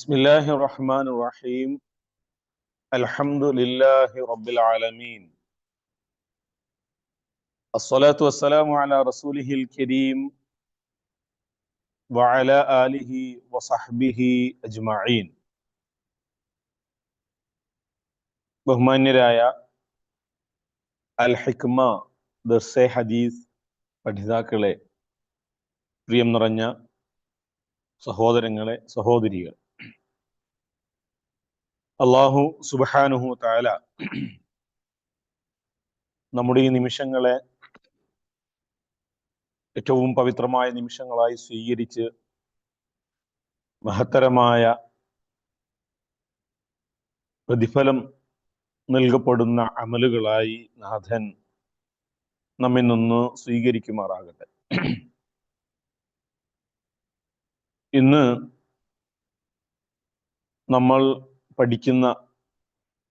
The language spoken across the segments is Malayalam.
بسم الله الرحمن الرحيم الحمد لله رب العالمين الصلاة والسلام على رسوله الكريم وعلى آله وصحبه أجمعين ബഹുമാന്യരായ അൽ ഹിക്മ ദർസെ ഹദീസ് പഠിതാക്കളെ പ്രിയം നിറഞ്ഞ സഹോദരങ്ങളെ സഹോദരികൾ അള്ളാഹു സുബാനുഹു താല നമ്മുടെ ഈ നിമിഷങ്ങളെ ഏറ്റവും പവിത്രമായ നിമിഷങ്ങളായി സ്വീകരിച്ച് മഹത്തരമായ പ്രതിഫലം നൽകപ്പെടുന്ന അമലുകളായി നാഥൻ നമ്മിൽ നിന്ന് സ്വീകരിക്കുമാറാകട്ടെ. ഇന്ന് നമ്മൾ പഠിക്കുന്ന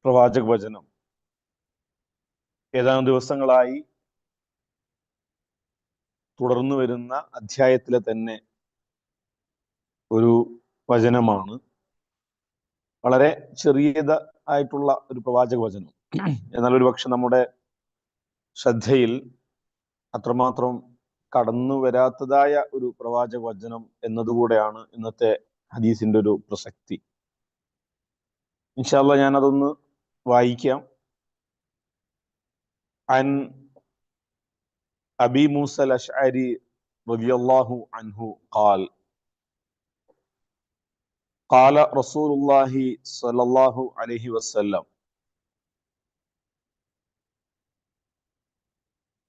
പ്രവാചക വചനം. ഏതാനും ദിവസങ്ങളായി തുടർന്നു വരുന്ന അധ്യായത്തിലെ തന്നെ ഒരു വചനമാണ്. വളരെ ചെറിയത് ആയിട്ടുള്ള ഒരു പ്രവാചക വചനം. എന്നാൽ ഒരു പക്ഷെ നമ്മുടെ ശ്രദ്ധയിൽ അത്രമാത്രം കടന്നു വരാത്തതായ ഒരു പ്രവാചക വചനം എന്നതുകൂടെയാണ് ഇന്നത്തെ ഹദീസിന്റെ ഒരു പ്രസക്തി. ഇൻഷാല്ല ഞാൻ അതൊന്ന് വായിക്കാം അൻ അബി മൂസൽ അഷ്അരി റളിയല്ലാഹു അൻഹു ഖാൽ قال رسول الله صلى الله عليه وسلم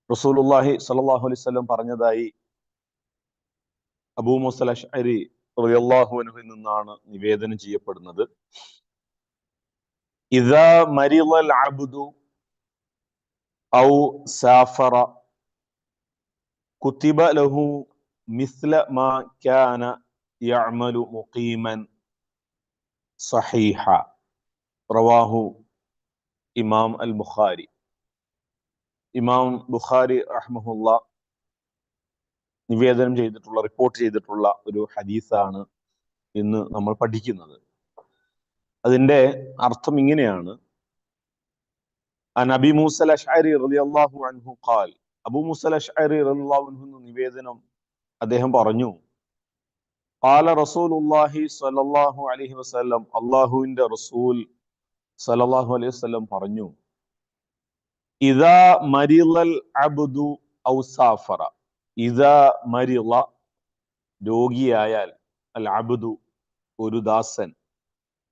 റസൂലുള്ളാഹി സ്വല്ലല്ലാഹു അലൈഹി വസല്ലം പറഞ്ഞതായി അബൂ മുസൽ അഷ്അരി റളിയല്ലാഹു അൻഹുവിൽ നിന്നാണ് നിവേദനം ചെയ്യപ്പെടുന്നത് ഇദാ മരിളൽ അബ്ദു ഔ സാഫറ കുത്തിബ ലഹു മിസ്ല മാ മുഖീമൻ സഹീഹ. റവാഹു ഇമാം അൽ ബുഖാരി. ഇമാം ബുഖാരി റഹ്മഹുല്ല നിവേദനം ചെയ്തിട്ടുള്ള റിപ്പോർട്ട് ചെയ്തിട്ടുള്ള ഒരു ഹദീസാണ് ഇന്ന് നമ്മൾ പഠിക്കുന്നത്. അതിന്റെ അർത്ഥം ഇങ്ങനെയാണ്. നബി മൂസൽ റളിയല്ലാഹു അൻഹു ഖാൽ അബു മൂസൽ റളിയല്ലാഹു അൻഹു നിവേദനം അദ്ദേഹം പറഞ്ഞു. ഖാല റസൂലുള്ളാഹി സ്വല്ലല്ലാഹു അലൈഹി വസല്ലം അള്ളാഹുവിന്റെ റസൂൽ സലല്ലാഹു അലൈഹി വസല്ലം പറഞ്ഞു ഇദാ മരിളൽ അബ്ദു ഇദാ മരിള രോഗിയായാൽ അൽ അബ്ദു ഒരു ദാസൻ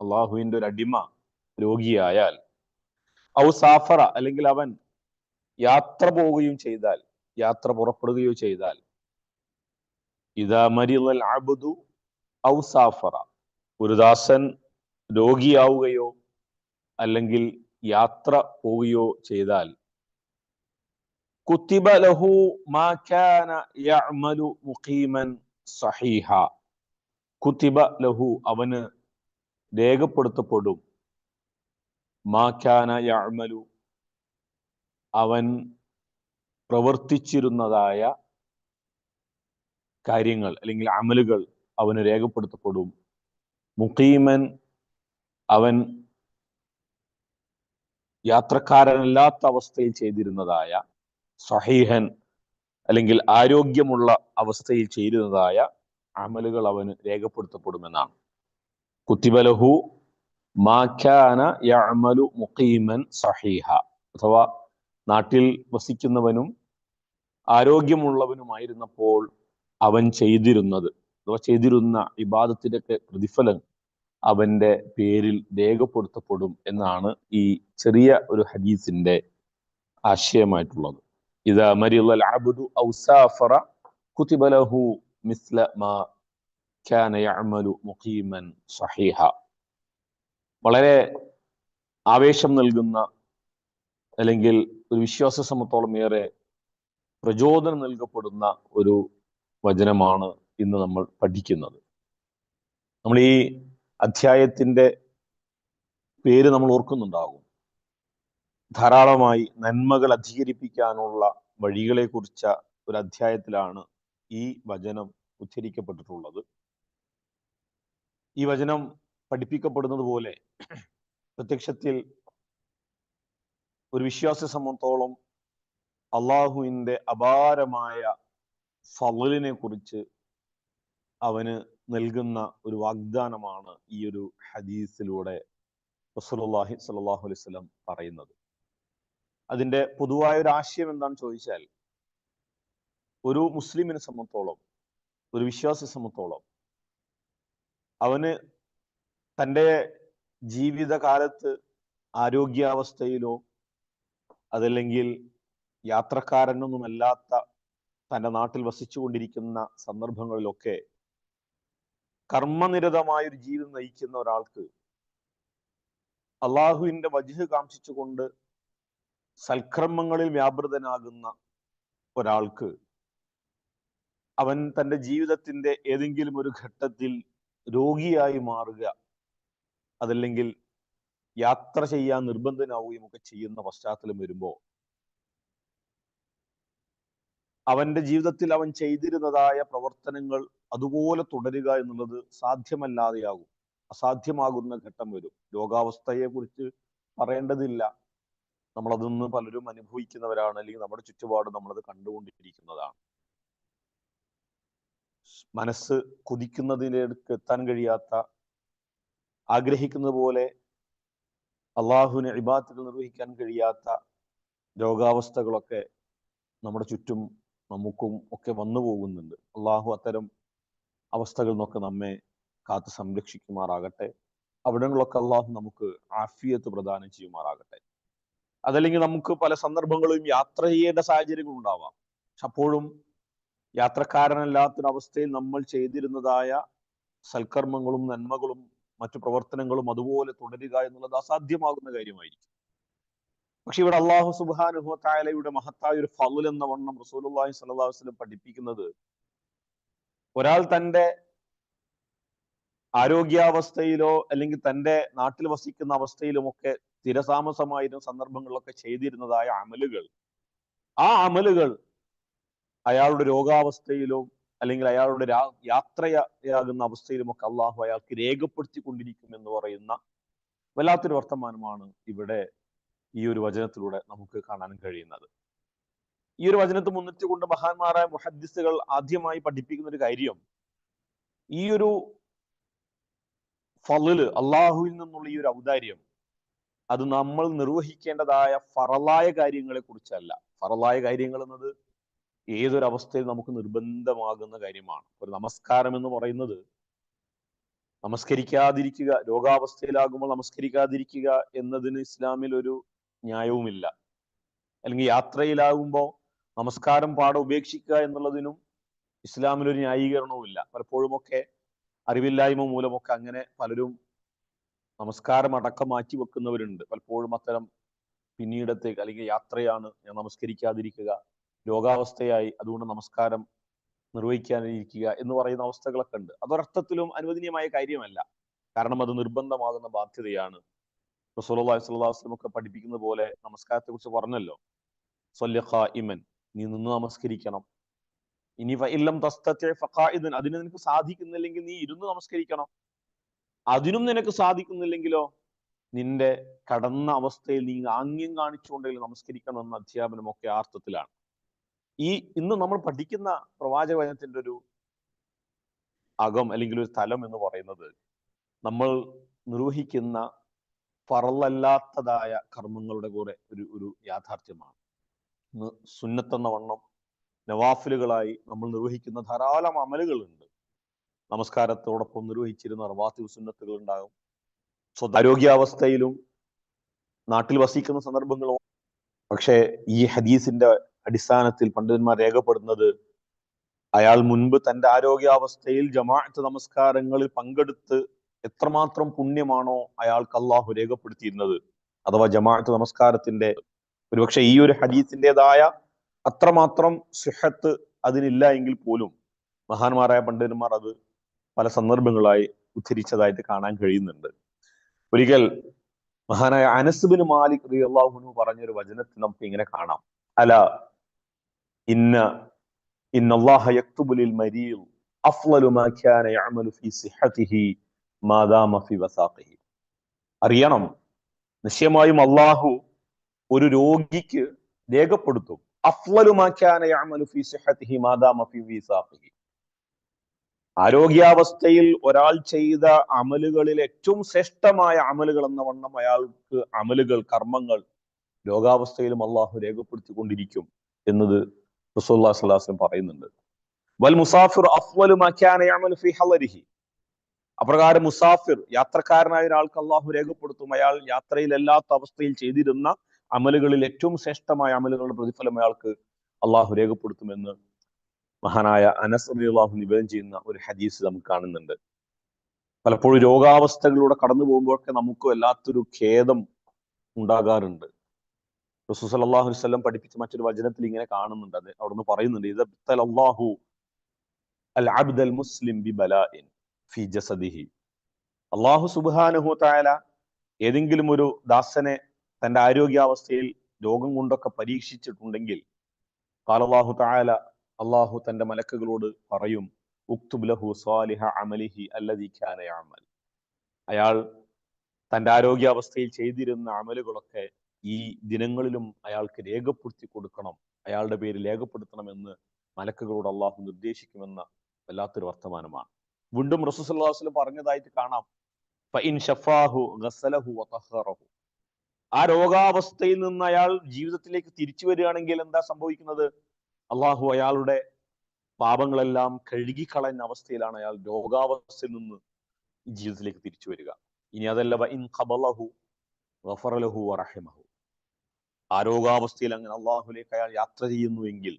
അള്ളാഹുവിന്റെ ഒരു അടിമ രോഗിയായാൽ ഔ സാഫറ അല്ലെങ്കിൽ അവൻ യാത്ര പോവുകയും ചെയ്താൽ യാത്ര പുറപ്പെടുകയോ ചെയ്താൽ ഇതാ മരിളൽ അബ്ദു ഔ സാഫറ. ഒരു ദാസൻ രോഗിയാവുകയോ അല്ലെങ്കിൽ യാത്ര പോവുകയോ ചെയ്താൽ കുത്തിബ ലഹു മാ കാന യഅമലു മുഖീമൻ സഹീഹ. കുത്തിബ ലഹു അവന് രേഖപ്പെടുത്തപ്പെടും. മാഖ്യാന യാമലു അവൻ പ്രവർത്തിച്ചിരുന്നതായ കാര്യങ്ങൾ അല്ലെങ്കിൽ അമലുകൾ അവന് രേഖപ്പെടുത്തപ്പെടും. മുഖീമൻ അവൻ യാത്രക്കാരനല്ലാത്ത അവസ്ഥയിൽ ചെയ്തിരുന്നതായ സഹീഹൻ അല്ലെങ്കിൽ ആരോഗ്യമുള്ള അവസ്ഥയിൽ ചെയ്തിരുന്നതായ അമലുകൾ അവന് രേഖപ്പെടുത്തപ്പെടുമെന്നാണ്. കുത്തിബലഹു മാഖ്യാന യഅമലു മുഖീമൻ സഹീഹ. അഥവാ നാട്ടിൽ വസിക്കുന്നവനും ആരോഗ്യമുള്ളവനുമായിരുന്നപ്പോൾ അവൻ ചെയ്തിരുന്നത് അഥവാ ചെയ്തിരുന്ന ഇബാദത്തിന്റെയൊക്കെ പ്രതിഫലം അവന്റെ പേരിൽ രേഖപ്പെടുത്തപ്പെടും എന്നാണ് ഈ ചെറിയ ഒരു ഹദീസിന്റെ ആശയമായിട്ടുള്ളത്. ഇത് മരിയുള്ള ലാബുദു ഔസാഫറ കുത്തിബലഹു മിസ്ല മാ മുഖീമൻ സഹീഹ വളരെ ആവേശം നൽകുന്ന അല്ലെങ്കിൽ ഒരു വിശ്വാസ സമത്തോളം ഏറെ പ്രചോദനം നൽകപ്പെടുന്ന ഒരു വചനമാണ് ഇന്ന് നമ്മൾ പഠിക്കുന്നത്. നമ്മൾ ഈ അധ്യായത്തിന്റെ പേര് നമ്മൾ ഓർക്കുന്നുണ്ടാകും. ധാരാളമായി നന്മകൾ അധികരിപ്പിക്കാനുള്ള വഴികളെ കുറിച്ച ഒരു അധ്യായത്തിലാണ് ഈ വചനം ഉച്ചരിക്കപ്പെട്ടിട്ടുള്ളത് ഈ വചനം പഠിപ്പിക്കപ്പെടുന്നത് പോലെ പ്രത്യക്ഷത്തിൽ ഒരു വിശ്വാസ സംബന്ധത്തോളം അള്ളാഹുവിന്റെ അപാരമായ ഫലിനെ കുറിച്ച് അവന് നൽകുന്ന ഒരു വാഗ്ദാനമാണ് ഈ ഒരു ഹദീസിലൂടെ റസൂലുള്ളാഹി സ്വല്ലല്ലാഹു അലൈഹി വസല്ലം പറയുന്നത്. അതിന്റെ പൊതുവായ ഒരു ആശയം എന്താണെന്ന് ചോദിച്ചാൽ ഒരു മുസ്ലിമിനെ സംബന്ധിച്ചോളം ഒരു വിശ്വാസിയെ സംബന്ധിച്ചോളം അവന് തന്റെ ജീവിതകാലത്ത് ആരോഗ്യാവസ്ഥയിലോ അതല്ലെങ്കിൽ യാത്രക്കാരനൊന്നുമല്ലാത്ത തന്റെ നാട്ടിൽ വസിച്ചുകൊണ്ടിരിക്കുന്ന സന്ദർഭങ്ങളിലൊക്കെ കർമ്മനിരതമായ ഒരു ജീവിതം നയിക്കുന്ന ഒരാൾക്ക് അള്ളാഹുവിന്റെ വജുഹ് കാംക്ഷിച്ചുകൊണ്ട് സൽക്രമങ്ങളിൽ വ്യാപൃതനാകുന്ന ഒരാൾക്ക് അവൻ തന്റെ ജീവിതത്തിന്റെ ഏതെങ്കിലും ഒരു ഘട്ടത്തിൽ രോഗിയായി മാറുക അതല്ലെങ്കിൽ യാത്ര ചെയ്യാൻ നിർബന്ധനാവുകയും ഒക്കെ ചെയ്യുന്ന പശ്ചാത്തലം വരുമ്പോൾ അവന്റെ ജീവിതത്തിൽ അവൻ ചെയ്തിരുന്നതായ പ്രവർത്തനങ്ങൾ അതുപോലെ തുടരുക എന്നുള്ളത് സാധ്യമല്ലാതെയാകും. അസാധ്യമാകുന്ന ഘട്ടം വരും. രോഗാവസ്ഥയെ കുറിച്ച് പറയേണ്ടതില്ല നമ്മളതൊന്ന് പലരും അനുഭവിക്കുന്നവരാണ് അല്ലെങ്കിൽ നമ്മുടെ ചുറ്റുപാട് നമ്മളത് കണ്ടുകൊണ്ടിരിക്കുന്നതാണ്. മനസ്സ് കുതിക്കുന്നതിലേക്ക് എത്താൻ കഴിയാത്ത ആഗ്രഹിക്കുന്നത് പോലെ അള്ളാഹുവിനെ ഇബാത്തുകൾ നിർവഹിക്കാൻ കഴിയാത്ത രോഗാവസ്ഥകളൊക്കെ നമ്മുടെ ചുറ്റും നമുക്കും ഒക്കെ വന്നു പോകുന്നുണ്ട്. അള്ളാഹു അത്തരം അവസ്ഥകളിൽ നിന്നൊക്കെ നമ്മെ കാത്ത് സംരക്ഷിക്കുമാറാകട്ടെ. അവിടങ്ങളൊക്കെ അള്ളാഹു നമുക്ക് ആഫിയത്ത് പ്രദാനം ചെയ്യുമാറാകട്ടെ. അതല്ലെങ്കിൽ നമുക്ക് പല സന്ദർഭങ്ങളിലും യാത്ര ചെയ്യേണ്ട സാഹചര്യങ്ങൾ ഉണ്ടാവാം. പക്ഷെ അപ്പോഴും യാത്രക്കാരനല്ലാത്തൊരവസ്ഥയിൽ നമ്മൾ ചെയ്തിരുന്നതായ സൽക്കർമ്മങ്ങളും നന്മകളും മറ്റു പ്രവർത്തനങ്ങളും അതുപോലെ തുടരുക എന്നുള്ളത് അസാധ്യമാകുന്ന കാര്യമായിരിക്കും. പക്ഷെ ഇവിടെ അള്ളാഹു സുബാനുഹു തായാലയുടെ മഹത്തായ ഒരു ഫലുൽ എന്ന വണ്ണം റസൂലുള്ളാഹി സ്വല്ലല്ലാഹു വസല്ലം പഠിപ്പിക്കുന്നത് ഒരാൾ തന്റെ ആരോഗ്യാവസ്ഥയിലോ അല്ലെങ്കിൽ തന്റെ നാട്ടിൽ വസിക്കുന്ന അവസ്ഥയിലുമൊക്കെ സ്ഥിരതാമസമായിരുന്ന സന്ദർഭങ്ങളിലൊക്കെ ചെയ്തിരുന്നതായ അമലുകൾ. ആ അമലുകൾ അയാളുടെ രോഗാവസ്ഥയിലും അല്ലെങ്കിൽ അയാളുടെ യാത്രയാകുന്ന അവസ്ഥയിലുമൊക്കെ അള്ളാഹു അയാൾക്ക് രേഖപ്പെടുത്തി കൊണ്ടിരിക്കും എന്ന് പറയുന്ന വല്ലാത്തൊരു വർത്തമാനമാണ് ഇവിടെ ഈ ഒരു വചനത്തിലൂടെ നമുക്ക് കാണാൻ കഴിയുന്നത്. ഈ ഒരു വചനത്തെ മുൻനിർത്തിക്കൊണ്ട് മഹാന്മാരായ മുഹദ്ദിസുകൾ ആദ്യമായി പഠിപ്പിക്കുന്ന ഒരു കാര്യം ഈ ഒരു ഫലിൽ അള്ളാഹുവിൽ നിന്നുള്ള ഈ ഒരു ഔദാര്യം അത് നമ്മൾ നിർവഹിക്കേണ്ടതായ ഫറലായ കാര്യങ്ങളെ കുറിച്ചല്ല. ഫറലായ കാര്യങ്ങൾ എന്നത് ഏതൊരവസ്ഥയിൽ നമുക്ക് നിർബന്ധമാകുന്ന കാര്യമാണ്. ഒരു നമസ്കാരം എന്ന് പറയുന്നത് നമസ്കരിക്കാതിരിക്കുക രോഗാവസ്ഥയിലാകുമ്പോൾ നമസ്കരിക്കാതിരിക്കുക എന്നതിന് ഇസ്ലാമിൽ ഒരു ന്യായവുമില്ല. അല്ലെങ്കിൽ യാത്രയിലാകുമ്പോൾ നമസ്കാരം പാടെ ഉപേക്ഷിക്കുക എന്നുള്ളതിനും ഇസ്ലാമിൽ ഒരു ന്യായീകരണവുമില്ല. പലപ്പോഴുമൊക്കെ അറിവില്ലായ്മ മൂലമൊക്കെ അങ്ങനെ പലരും നമസ്കാരം അടക്കം മാറ്റി വെക്കുന്നവരുണ്ട്. പലപ്പോഴും അത്തരം പിന്നീടത്തേക്ക് അല്ലെങ്കിൽ യാത്രയാണ് ഞാൻ നമസ്കരിക്കാതിരിക്കുക രോഗാവസ്ഥയായി അതുകൊണ്ട് നമസ്കാരം നിർവഹിക്കാനിരിക്കുക എന്ന് പറയുന്ന അവസ്ഥകളൊക്കെ ഉണ്ട്. അതൊരർത്ഥത്തിലും അനുവദനീയമായ കാര്യമല്ല. കാരണം അത് നിർബന്ധമാകുന്ന ബാധ്യതയാണ്. ഒക്കെ പഠിപ്പിക്കുന്ന പോലെ നമസ്കാരത്തെ കുറിച്ച് പറഞ്ഞല്ലോ ഇമൻ നീ നിന്ന് നമസ്കരിക്കണം. ഇനി ഇല്ലം തസ്തത്തെ ഫഖായിദൻ അതിന് നിനക്ക് സാധിക്കുന്നില്ലെങ്കിൽ നീ ഇരുന്ന് നമസ്കരിക്കണം. അതിനും നിനക്ക് സാധിക്കുന്നില്ലെങ്കിലോ? നിന്റെ കടന്ന അവസ്ഥയിൽ നീ ആംഗ്യം കാണിച്ചുകൊണ്ടെങ്കിലും നമസ്കരിക്കണം എന്ന അധ്യാപനമൊക്കെ ആ അർത്ഥത്തിലാണ് ഈ ഇന്ന് നമ്മൾ പഠിക്കുന്ന പ്രവാചകവചനത്തിന്റെ ഒരു അകം അല്ലെങ്കിൽ ഒരു തലം എന്ന് പറയുന്നത് നമ്മൾ നിർവഹിക്കുന്ന പറളല്ലാത്തതായ കർമ്മങ്ങളുടെ കൂടെ ഒരു ഒരു യാഥാർത്ഥ്യമാണ്. ഇന്ന് സുന്നത്തെന്ന വണ്ണം നവാഫിലുകളായി നമ്മൾ നിർവഹിക്കുന്ന ധാരാളം അമലുകളുണ്ട്. നമസ്കാരത്തോടൊപ്പം നിർവഹിച്ചിരുന്ന റവാത്തിവ് സുന്നത്തുകൾ ഉണ്ടാകും സ്വതാരോഗ്യാവസ്ഥയിലും നാട്ടിൽ വസിക്കുന്ന സന്ദർഭങ്ങളും. പക്ഷേ ഈ ഹദീസിന്റെ അടിസ്ഥാനത്തിൽ പണ്ഡിതന്മാർ രേഖപ്പെടുന്നത് അയാൾ മുൻപ് തന്റെ ആരോഗ്യാവസ്ഥയിൽ ജമാഅത്ത് നമസ്കാരങ്ങളിൽ പങ്കെടുത്ത് എത്രമാത്രം പുണ്യമാണോ അയാൾക്ക് അള്ളാഹു രേഖപ്പെടുത്തിയിരുന്നത്. അഥവാ ജമാഅത്ത് നമസ്കാരത്തിന്റെ ഒരുപക്ഷെ ഈ ഒരു ഹദീസിന്റെതായ അത്രമാത്രം സുഹത്ത് അതിനില്ല എങ്കിൽ പോലും മഹാന്മാരായ പണ്ഡിതന്മാർ അത് പല സന്ദർഭങ്ങളായി ഉദ്ധരിച്ചതായിട്ട് കാണാൻ കഴിയുന്നുണ്ട്. ഒരിക്കൽ മഹാനായ അനസുബിന് മാലിക് റിയാഹുനു പറഞ്ഞൊരു വചനത്തിൽ നമുക്ക് ഇങ്ങനെ കാണാം. അല ഇന്ന ഇന്ന അല്ലാഹ യക്തുബുലിൽ മരീൽ അഫ്ലലു മാ കാന യഅമലു ഫീ സിഹ്ഹതിഹി മാദാമ ഫീ വസാഖിഹി. അറിയണം നിശ്ചയമായും അള്ളാഹു ഒരു രോഗിക്ക് രേഖപ്പെടുത്തും. മാ ആരോഗ്യാവസ്ഥയിൽ ഒരാൾ ചെയ്ത അമലുകളിൽ ഏറ്റവും ശ്രേഷ്ഠമായ അമലുകൾ എന്ന വണ്ണം അയാൾക്ക് അമലുകൾ കർമ്മങ്ങൾ രോഗാവസ്ഥയിലും അള്ളാഹു രേഖപ്പെടുത്തിക്കൊണ്ടിരിക്കും എന്നത് റസൂല്ലാ പറയുന്നുണ്ട്. വൽ മുസാഫിർ അഫ്വലു ഫി അപ്രകാരം മുസാഫിർ യാത്രക്കാരനായ ഒരാൾക്ക് അള്ളാഹു രേഖപ്പെടുത്തും. അയാൾ യാത്രയിലല്ലാത്ത അവസ്ഥയിൽ ചെയ്തിരുന്ന അമലുകളിൽ ഏറ്റവും ശ്രേഷ്ഠമായ അമലുകളുടെ പ്രതിഫലം അയാൾക്ക് അള്ളാഹു രേഖപ്പെടുത്തുമെന്ന് മഹാനായ അനസ് അലി അള്ളാഹു നിവേദനം ചെയ്യുന്ന ഒരു ഹദീസ് നമുക്ക് കാണുന്നുണ്ട്. പലപ്പോഴും രോഗാവസ്ഥകളിലൂടെ കടന്നു പോകുമ്പോഴൊക്കെ നമുക്ക് വല്ലാത്തൊരു ഖേദം ഉണ്ടാകാറുണ്ട്. റസൂസ് അള്ളാഹു വല്ലം പഠിപ്പിച്ച മറ്റൊരു വചനത്തിൽ ഇങ്ങനെ കാണുന്നുണ്ട്. അത് അവിടുന്ന് പറയുന്നുണ്ട് അള്ളാഹു അൽ അബ്ദൽ മുസ്ലിം ജസദിഹി. സുബാനുഹു തായാല ഏതെങ്കിലും ഒരു ദാസനെ തന്റെ ആരോഗ്യാവസ്ഥയിൽ രോഗം കൊണ്ടൊക്കെ പരീക്ഷിച്ചിട്ടുണ്ടെങ്കിൽ കാലല്ലാഹു തായാല അള്ളാഹു തന്റെ മലക്കുകളോട് പറയും ഉക്തുബ് ലഹു സ്വാലിഹ അമലിഹി അല്ലദീ ഖാന യഅമൽ അയാൾ തന്റെ ആരോഗ്യാവസ്ഥയിൽ ചെയ്തിരുന്ന അമലുകളൊക്കെ ഈ ദിനങ്ങളിലും അയാൾക്ക് രേഖപ്പെടുത്തി കൊടുക്കണം. അയാളുടെ പേര് രേഖപ്പെടുത്തണമെന്ന് മലക്കുകളോട് അള്ളാഹു നിർദ്ദേശിക്കുമെന്ന വല്ലാത്തൊരു വർത്തമാനമാണ്. വീണ്ടും റസൂസ്വല്ലാസ്ലം പറഞ്ഞതായിട്ട് കാണാം. ആ രോഗാവസ്ഥയിൽ നിന്ന് അയാൾ ജീവിതത്തിലേക്ക് തിരിച്ചു വരികയാണെങ്കിൽ എന്താ സംഭവിക്കുന്നത്? അള്ളാഹു അയാളുടെ പാപങ്ങളെല്ലാം കഴുകിക്കളയുന്ന അവസ്ഥയിലാണ് അയാൾ രോഗാവസ്ഥയിൽ നിന്ന് ജീവിതത്തിലേക്ക് തിരിച്ചു വരിക. ഇനി അതല്ല വഇൻ ഖബലഹു ഗഫറലഹു വറഹിമഹു. ആ രോഗാവസ്ഥയിൽ അങ്ങനെ അള്ളാഹുലേക്ക് അയാൾ യാത്ര ചെയ്യുന്നുവെങ്കിൽ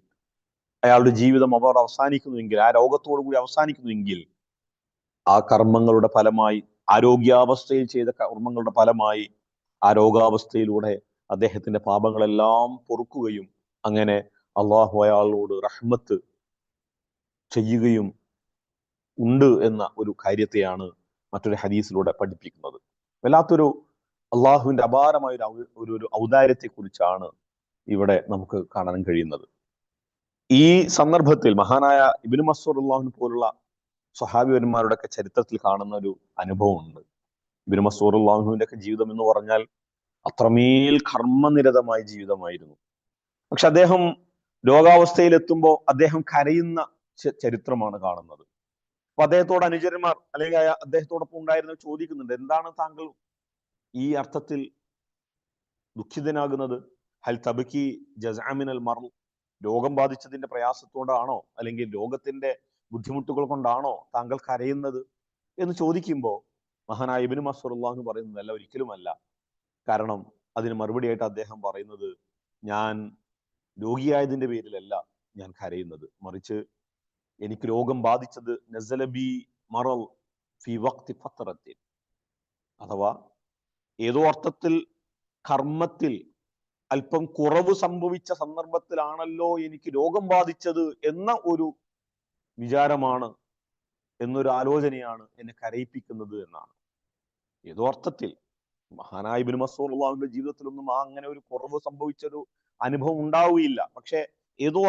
അയാളുടെ ജീവിതം അവർ അവസാനിക്കുന്നുവെങ്കിൽ ആ രോഗത്തോടു കൂടി അവസാനിക്കുന്നുവെങ്കിൽ ആ കർമ്മങ്ങളുടെ ഫലമായി ആരോഗ്യാവസ്ഥയിൽ ചെയ്ത കർമ്മങ്ങളുടെ ഫലമായി ആ രോഗാവസ്ഥയിലൂടെ അദ്ദേഹത്തിന്റെ പാപങ്ങളെല്ലാം പൊറുക്കുകയും അങ്ങനെ അള്ളാഹു അയാളോട് റഹ്മത്ത് ചെയ്യുകയും ഉണ്ട് എന്ന ഒരു കാര്യത്തെയാണ് മറ്റൊരു ഹദീസിലൂടെ പഠിപ്പിക്കുന്നത്. വല്ലാത്തൊരു അള്ളാഹുവിന്റെ അപാരമായ ഒരു ഒരു ഒരു ഔദാര്യത്തെ കുറിച്ചാണ് ഇവിടെ നമുക്ക് കാണാൻ കഴിയുന്നത്. ഈ സന്ദർഭത്തിൽ മഹാനായ ഇബിന് മസൂർ അള്ളാഹുവിന് പോലുള്ള സ്വഹാബിവന്മാരുടെ ഒക്കെ ചരിത്രത്തിൽ കാണുന്ന ഒരു അനുഭവമുണ്ട്. ഇബിന് മസൂർ അള്ളാഹുവിന്റെ ഒക്കെ ജീവിതം എന്ന് പറഞ്ഞാൽ അത്രമേൽ കർമ്മനിരതമായ ജീവിതമായിരുന്നു. പക്ഷെ അദ്ദേഹം രോഗാവസ്ഥയിൽ എത്തുമ്പോൾ അദ്ദേഹം കരയുന്ന ചരിത്രമാണ് കാണുന്നത്. അപ്പൊ അദ്ദേഹത്തോട് അനുചരന്മാർ അല്ലെങ്കിൽ അദ്ദേഹത്തോടൊപ്പം ഉണ്ടായിരുന്ന ചോദിക്കുന്നുണ്ട് എന്താണ് താങ്കൾ ഈ അർത്ഥത്തിൽ ദുഃഖിതനാകുന്നത് ഹൽ തബക്കി ജസാമിനൽ മറു രോഗം ബാധിച്ചതിന്റെ പ്രയാസത്തോടാണോ അല്ലെങ്കിൽ രോഗത്തിന്റെ ബുദ്ധിമുട്ടുകൾ കൊണ്ടാണോ താങ്കൾ കരയുന്നത്? എന്ന് ചോദിക്കുമ്പോൾ മഹാനായ ഇബിന് എന്ന് പറയുന്നതല്ല ഒരിക്കലുമല്ല. കാരണം അതിന് മറുപടിയായിട്ട് അദ്ദേഹം പറയുന്നത് ഞാൻ രോഗിയായതിന്റെ പേരിലല്ല ഞാൻ കരയുന്നത്. മറിച്ച് എനിക്ക് രോഗം ബാധിച്ചത് നസലബി മറൽ ഫി വക്തി ഫത്തറത്തിൽ അഥവാ ഏതോ അർത്ഥത്തിൽ കർമ്മത്തിൽ അല്പം കുറവ് സംഭവിച്ച സന്ദർഭത്തിലാണല്ലോ എനിക്ക് രോഗം ബാധിച്ചത് എന്ന ഒരു വിചാരമാണ് എന്നൊരു ആലോചനയാണ് എന്നെ കരയിപ്പിക്കുന്നത് എന്നാണ്. ഏതോ അർത്ഥത്തിൽ മഹാനായ ബിൻ മസൂറുള്ളാഹുവിന്റെ ജീവിതത്തിലൊന്നും ആ അങ്ങനെ ഒരു കുറവ് സംഭവിച്ചൊരു അനുഭവം ഉണ്ടാവുകയില്ല. പക്ഷെ ഏതോ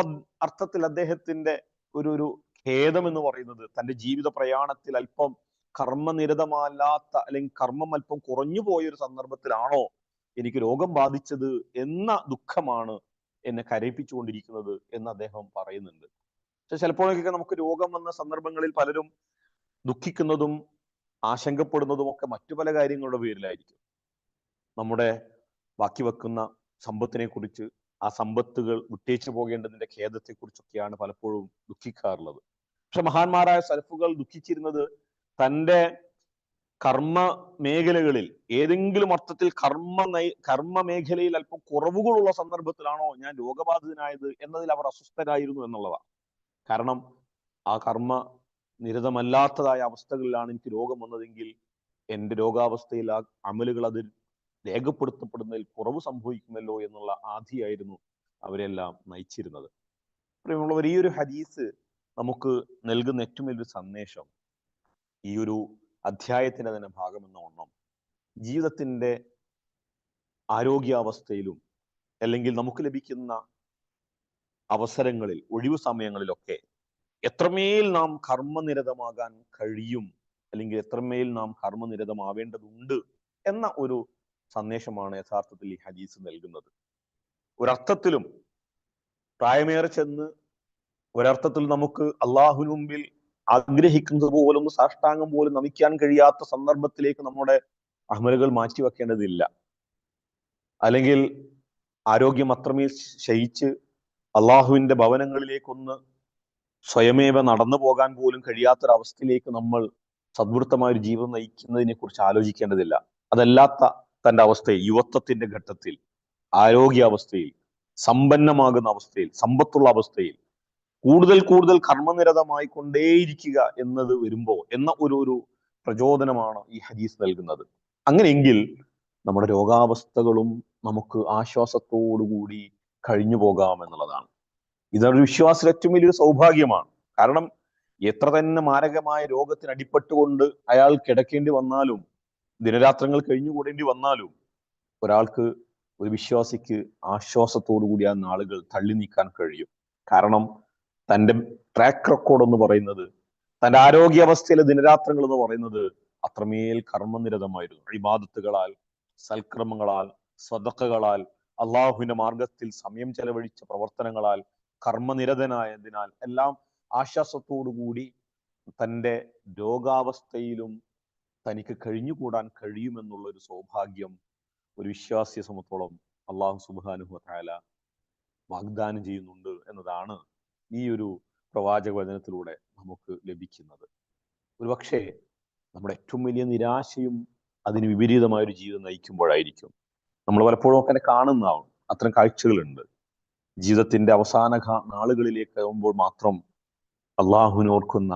അർത്ഥത്തിൽ അദ്ദേഹത്തിന്റെ ഒരു ഒരു ഖേദം എന്ന് പറയുന്നത് തന്റെ ജീവിത പ്രയാണത്തിൽ അല്പം കർമ്മനിരതമല്ലാത്ത അല്ലെങ്കിൽ കർമ്മം അല്പം കുറഞ്ഞു പോയ ഒരു സന്ദർഭത്തിലാണോ എനിക്ക് രോഗം ബാധിച്ചത് എന്ന ദുഃഖമാണ് എന്നെ കരയിപ്പിച്ചുകൊണ്ടിരിക്കുന്നത് എന്ന് അദ്ദേഹം പറയുന്നുണ്ട്. പക്ഷെ ചിലപ്പോഴൊക്കെ നമുക്ക് രോഗം വന്ന സന്ദർഭങ്ങളിൽ പലരും ദുഃഖിക്കുന്നതും ആശങ്കപ്പെടുന്നതും ഒക്കെ മറ്റു പല കാര്യങ്ങളുടെ പേരിലായിരിക്കും. നമ്മുടെ ബാക്കി വെക്കുന്ന സമ്പത്തിനെ കുറിച്ച് ആ സമ്പത്തുകൾ വിട്ടേച്ചു പോകേണ്ടതിന്റെ ഖേദത്തെ കുറിച്ചൊക്കെയാണ് പലപ്പോഴും ദുഃഖിക്കാറുള്ളത്. പക്ഷെ മഹാന്മാരായ സലഫുകൾ ദുഃഖിച്ചിരുന്നത് തന്റെ കർമ്മ മേഖലകളിൽ ഏതെങ്കിലും അർത്ഥത്തിൽ കർമ്മ കർമ്മ മേഖലയിൽ അല്പം കുറവുകളുള്ള സന്ദർഭത്തിലാണോ ഞാൻ രോഗബാധിതനായത് എന്നതിൽ അവർ അസ്വസ്ഥരായിരുന്നു എന്നുള്ളതാണ്. കാരണം ആ കർമ്മ നിരതമല്ലാത്തതായ അവസ്ഥകളിലാണ് എനിക്ക് രോഗം വന്നതെങ്കിൽ എന്റെ രോഗാവസ്ഥയിൽ ആ അമലുകൾ അതിൽ രേഖപ്പെടുത്തപ്പെടുന്നതിൽ കുറവ് സംഭവിക്കുമല്ലോ എന്നുള്ള ആധിയായിരുന്നു അവരെല്ലാം നയിച്ചിരുന്നത്. ഈ ഒരു ഹദീസ് നമുക്ക് നൽകുന്ന ഏറ്റവും വലിയ സന്ദേശം ഈ ഒരു അധ്യായത്തിന്റെ തന്നെ ഭാഗമെന്ന ഒണ്ണം ജീവിതത്തിന്റെ ആരോഗ്യാവസ്ഥയിലും അല്ലെങ്കിൽ നമുക്ക് ലഭിക്കുന്ന അവസരങ്ങളിൽ ഒഴിവു സമയങ്ങളിലൊക്കെ എത്രമേൽ നാം കർമ്മനിരതമാകാൻ കഴിയും അല്ലെങ്കിൽ എത്രമേൽ നാം കർമ്മനിരതമാവേണ്ടതുണ്ട് എന്ന ഒരു സന്ദേശമാണ് യഥാർത്ഥത്തിൽ ഈ ഹദീസ് നൽകുന്നത്. ഒരർത്ഥത്തിലും പ്രായമേറെ ചെന്ന് ഒരർത്ഥത്തിൽ നമുക്ക് അള്ളാഹുവിന് മുമ്പിൽ ആഗ്രഹിക്കുന്നത് പോലും സാഷ്ടാംഗം പോലും നമിക്കാൻ കഴിയാത്ത സന്ദർഭത്തിലേക്ക് നമ്മുടെ അഹ്മലുകൾ മാറ്റി വെക്കേണ്ടതില്ല അല്ലെങ്കിൽ ആരോഗ്യം അത്രമേ ശയിച്ച് അള്ളാഹുവിന്റെ ഭവനങ്ങളിലേക്കൊന്ന് സ്വയമേവ നടന്നു പോകാൻ പോലും കഴിയാത്തൊരവസ്ഥയിലേക്ക് നമ്മൾ സദ്വൃത്തമായ ഒരു ജീവിതം നയിക്കുന്നതിനെ കുറിച്ച് ആലോചിക്കേണ്ടതില്ല. അതല്ലാത്ത തന്റെ അവസ്ഥയിൽ യുവത്വത്തിന്റെ ഘട്ടത്തിൽ ആരോഗ്യാവസ്ഥയിൽ സമ്പന്നമാകുന്ന അവസ്ഥയിൽ സമ്പത്തുള്ള അവസ്ഥയിൽ കൂടുതൽ കൂടുതൽ കർമ്മനിരതമായി കൊണ്ടേയിരിക്കുക എന്നത് വരുമ്പോ എന്ന ഒരു ഒരു പ്രചോദനമാണ് ഈ ഹദീസ് നൽകുന്നത്. അങ്ങനെയെങ്കിൽ നമ്മുടെ രോഗാവസ്ഥകളും നമുക്ക് ആശ്വാസത്തോടുകൂടി കഴിഞ്ഞു പോകാം എന്നുള്ളതാണ് ഇതൊരു വിശ്വാസത്തിൽ ഏറ്റവും വലിയൊരു സൗഭാഗ്യമാണ്. കാരണം എത്ര തന്നെ മാരകമായ രോഗത്തിന് അടിപ്പെട്ടുകൊണ്ട് അയാൾ കിടക്കേണ്ടി വന്നാലും ദിനരാത്രങ്ങൾ കഴിഞ്ഞുകൂടേണ്ടി വന്നാലും ഒരാൾക്ക് ഒരു വിശ്വാസിക്ക് ആശ്വാസത്തോടു കൂടി ആ നാളുകൾ തള്ളി നീക്കാൻ കഴിയും. കാരണം തന്റെ ട്രാക്ക് റെക്കോർഡ് എന്ന് പറയുന്നത് തന്റെ ആരോഗ്യാവസ്ഥയിലെ ദിനരാത്രങ്ങൾ എന്ന് പറയുന്നത് അത്രമേൽ കർമ്മനിരതമായിരുന്നു. ഇബാദത്തുകളാൽ സൽക്രമങ്ങളാൽ സ്വതക്കകളാൽ അള്ളാഹുവിന്റെ മാർഗത്തിൽ സമയം ചെലവഴിച്ച പ്രവർത്തനങ്ങളാൽ കർമ്മനിരതനായതിനാൽ എല്ലാം ആശ്വാസത്തോടുകൂടി തന്റെ രോഗാവസ്ഥയിലും തനിക്ക് കഴിഞ്ഞുകൂടാൻ കഴിയുമെന്നുള്ള ഒരു സൗഭാഗ്യം ഒരു വിശ്വാസിയെ സംബന്ധിച്ചോളം അള്ളാഹു സുബാനുഹു വാഗ്ദാനം ചെയ്യുന്നുണ്ട് എന്നതാണ് ഈ ഒരു പ്രവാചക വചനത്തിലൂടെ നമുക്ക് ലഭിക്കുന്നത്. ഒരുപക്ഷെ നമ്മുടെ ഏറ്റവും വലിയ നിരാശയും അതിന് വിപരീതമായ ഒരു ജീവിതം നയിക്കുമ്പോഴായിരിക്കും. നമ്മൾ പലപ്പോഴും ഒക്കെ കാണുന്നതാവും. അത്തരം കാഴ്ചകളുണ്ട്. ജീവിതത്തിന്റെ അവസാന നാളുകളിലേക്ക് ആകുമ്പോൾ മാത്രം അള്ളാഹുവിനെ ഓർക്കുന്ന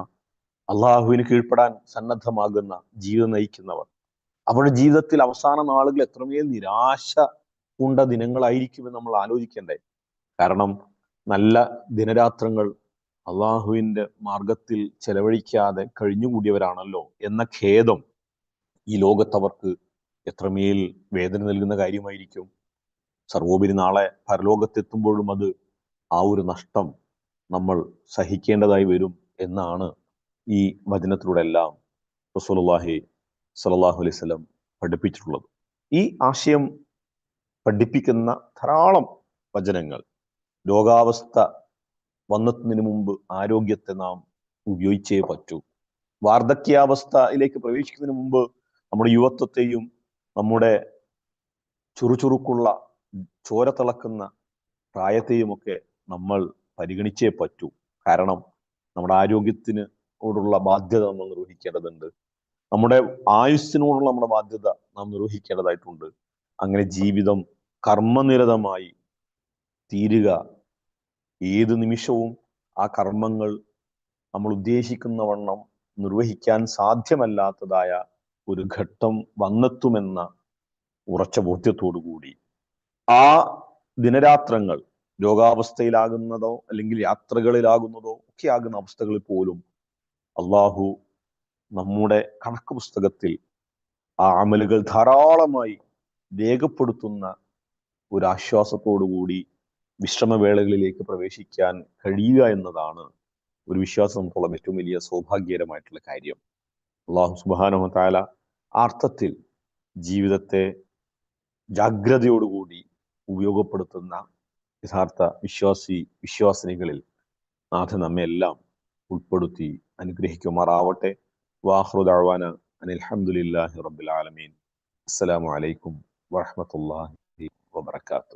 അള്ളാഹുവിന് കീഴ്പ്പെടാൻ സന്നദ്ധമാകുന്ന ജീവിതം നയിക്കുന്നവർ. അവരുടെ ജീവിതത്തിൽ അവസാന നാളുകൾ എത്രമേൽ നിരാശ ഉണ്ട ദിനങ്ങളായിരിക്കുമെന്ന് നമ്മൾ ആലോചിക്കേണ്ടേ. കാരണം നല്ല ദിനരാത്രങ്ങൾ അള്ളാഹുവിന്റെ മാർഗത്തിൽ ചെലവഴിക്കാതെ കഴിഞ്ഞുകൂടിയവരാണല്ലോ എന്ന ഖേദം ഈ ലോകത്തവർക്ക് എത്രമേൽ വേദന നൽകുന്ന കാര്യമായിരിക്കും. സർവോപരി നാളെ പരലോകത്തെത്തുമ്പോഴും അത് ആ ഒരു നഷ്ടം നമ്മൾ സഹിക്കേണ്ടതായി വരും എന്നാണ് ഈ വചനത്തിലൂടെ എല്ലാം റസൂലുള്ളാഹി സല്ലല്ലാഹു അലൈഹി വസല്ലം പഠിപ്പിച്ചിട്ടുള്ളത്. ഈ ആശയം പഠിപ്പിക്കുന്ന ധാരാളം വചനങ്ങൾ രോഗാവസ്ഥ വന്നതിന് മുമ്പ് ആരോഗ്യത്തെ നാം ഉപയോഗിച്ചേ പറ്റൂ. വാർദ്ധക്യാവസ്ഥയിലേക്ക് പ്രവേശിക്കുന്നതിന് മുമ്പ് നമ്മുടെ യുവത്വത്തെയും നമ്മുടെ ചുറുചുറുക്കുള്ള ചോര തിളക്കുന്ന പ്രായത്തെയുമൊക്കെ നമ്മൾ പരിഗണിച്ചേ പറ്റൂ. കാരണം നമ്മുടെ ആരോഗ്യത്തിന് ഓടുള്ള ബാധ്യത നമ്മൾ നിർവഹിക്കേണ്ടതുണ്ട്. നമ്മുടെ ആയുസ്സിനോടുള്ള നമ്മുടെ ബാധ്യത നാം നിർവഹിക്കേണ്ടതായിട്ടുണ്ട്. അങ്ങനെ ജീവിതം കർമ്മനിരതമായി തീരുക. ഏത് നിമിഷവും ആ കർമ്മങ്ങൾ നമ്മൾ ഉദ്ദേശിക്കുന്ന വണ്ണം നിർവഹിക്കാൻ സാധ്യമല്ലാത്തതായ ഒരു ഘട്ടം വന്നെത്തുമെന്ന ഉറച്ച ബോധ്യത്തോടുകൂടി ആ ദിനരാത്രങ്ങൾ രോഗാവസ്ഥയിലാകുന്നതോ അല്ലെങ്കിൽ യാത്രകളിലാകുന്നതോ ഒക്കെ ആകുന്ന അവസ്ഥകളിൽ പോലും അള്ളാഹു നമ്മുടെ കണക്ക് പുസ്തകത്തിൽ ആ അമലുകൾ ധാരാളമായി രേഖപ്പെടുത്തുന്ന ഒരു ആശ്വാസത്തോടുകൂടി വിശ്രമവേളകളിലേക്ക് പ്രവേശിക്കാൻ കഴിയുക എന്നതാണ് ഒരു വിശ്വാസം സംബന്ധിച്ചോളം ഏറ്റവും വലിയ സൗഭാഗ്യകരമായിട്ടുള്ള കാര്യം. അള്ളാഹു സുബാനഹു താല ആ അർത്ഥത്തിൽ ജീവിതത്തെ ജാഗ്രതയോടുകൂടി ഉപയോഗപ്പെടുത്തുന്ന യഥാർത്ഥ വിശ്വാസി വിശ്വാസിനികളിൽ നാഥ നമ്മെ എല്ലാം ഉൾപ്പെടുത്തി അനുഗ്രഹിക്കുമാറാവട്ടെ. വാഹൃദാവാന അനിൽഹമുല്ലാഹി റബ്ബുൽ ആലമീൻ. അസ്സലാമു അലൈക്കും വറഹമത്തല്ലാഹി വബർക്കാത്തു